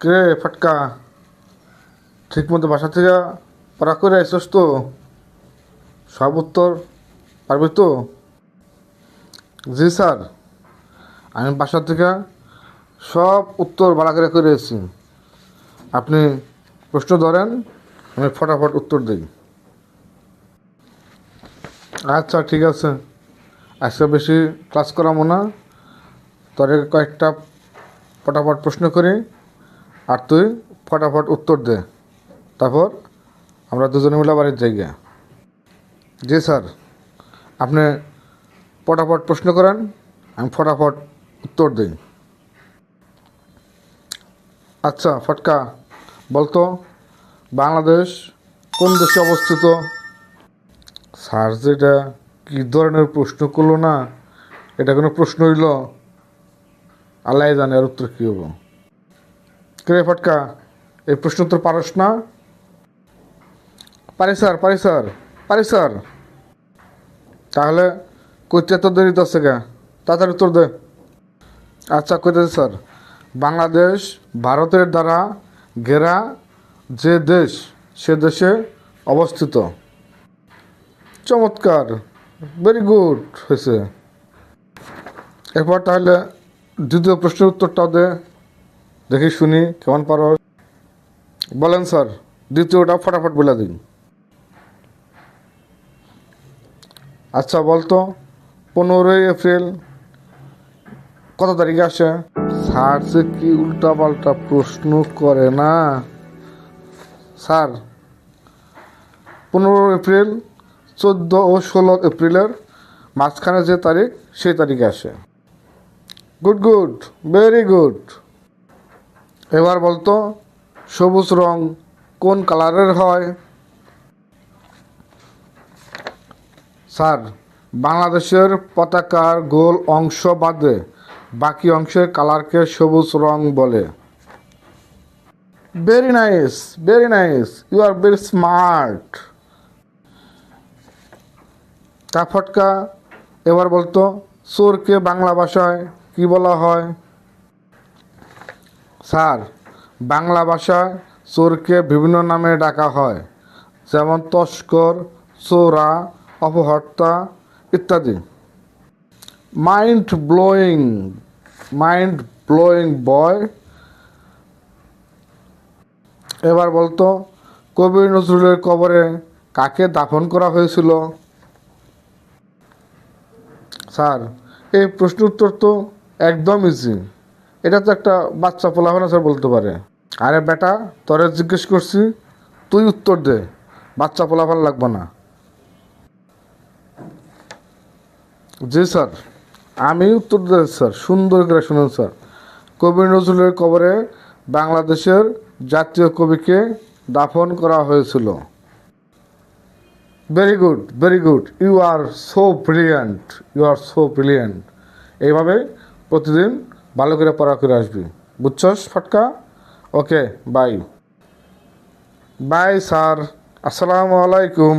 কে ফটকা? ঠিক মতো বাসা থেকে পড়া করে আসছিস তো। সব উত্তর পারবে তো? জি স্যার, আমি বাসা থেকে সব উত্তর বাড়া করে করে এসেছি। আপনি প্রশ্ন ধরেন, আমি ফটাফট উত্তর দিই। আচ্ছা ঠিক আছে। আজকে বেশি ক্লাস করাবো না। তোরে কয়েকটা ফটাফট প্রশ্ন করি। আর তুই ফটাফট উত্তর দে। তারপর আমরা দুজনে মিলে বাড়ির যাই গিয়া। জি স্যার, আপনি ফটাফট প্রশ্ন করেন, আমি ফটাফট উত্তর দিই। আচ্ছা ফটকা, বলতো, বাংলাদেশ কোন দেশে অবস্থিত? স্যার, যেটা কী ধরনের প্রশ্ন করল না, এটা কোনো প্রশ্ন হইল। আল্লাহ জানে আর উত্তর কী হব কে ফটকা, এই প্রশ্ন উত্তর পারস না? পারি স্যার পারি স্যার পারি স্যার। তাহলে কইতে তো দেরি আছে গা? তাড়াতাড়ি উত্তর দে। আচ্ছা কইতেছে স্যার। বাংলাদেশ ভারতের দ্বারা ঘেরা যে দেশ, সে দেশে অবস্থিত। চমৎকার ভেরি গুড হয়েছে। এরপর তাহলে দ্বিতীয় প্রশ্নের উত্তরটাও দে। দেখি শুনি, কেমন পারো বলেন স্যার, দ্বিতীয়টা ফটাফট বলে দিন। আচ্ছা বলতো, পনেরোই এপ্রিল কত তারিখে আসে? স্যার যে কি উল্টা পাল্টা প্রশ্ন করে না? স্যার পনেরো এপ্রিল, চোদ্দ ও ষোলো এপ্রিলের মাঝখানে যে তারিখ, সেই তারিখে আসে। Good good, very good. এবার বলতো, সবুজ রং কোন কালারের হয়? স্যার, বাংলাদেশের পতাকার গোল অংশ বাদে বাকি অংশের কালারকে সবুজ রং বলে। Very nice very nice you are very smart তা ফটকা, এবার বলতো, চোরকে বাংলা ভাষায় কি বলা হয়? স্যার, বাংলা ভাষায় চোরকে বিভিন্ন নামে ডাকা হয়, যেমন তস্কর, চোরা, অপহর্তা ইত্যাদি। Mind blowing mind blowing boy. এবার বলতো, কবি নজরুলের কবরে কাকে দাফন করা হয়েছিল? স্যার, এই প্রশ্ন উত্তর তো একদম ইজি এটা তো একটা বাচ্চা পোলাপানা স্যার বলতে পারে। আরে বেটা, তোরে জিজ্ঞেস করছি, তুই উত্তর দে, বাচ্চা পোলাপান লাগবে না। জি স্যার, আমি উত্তর দিই স্যার, সুন্দর করে শুনুন স্যার। কবি নজরুলের কবরে বাংলাদেশের জাতীয় কবিকে দাফন করা হয়েছিল। Very good very good you are so brilliant you are so brilliant এইভাবে প্রতিদিন ভালো করে পড়া করে আসবি। বুঝছস? ফটকা? ওকে বাই বাই স্যার আসসালামু আলাইকুম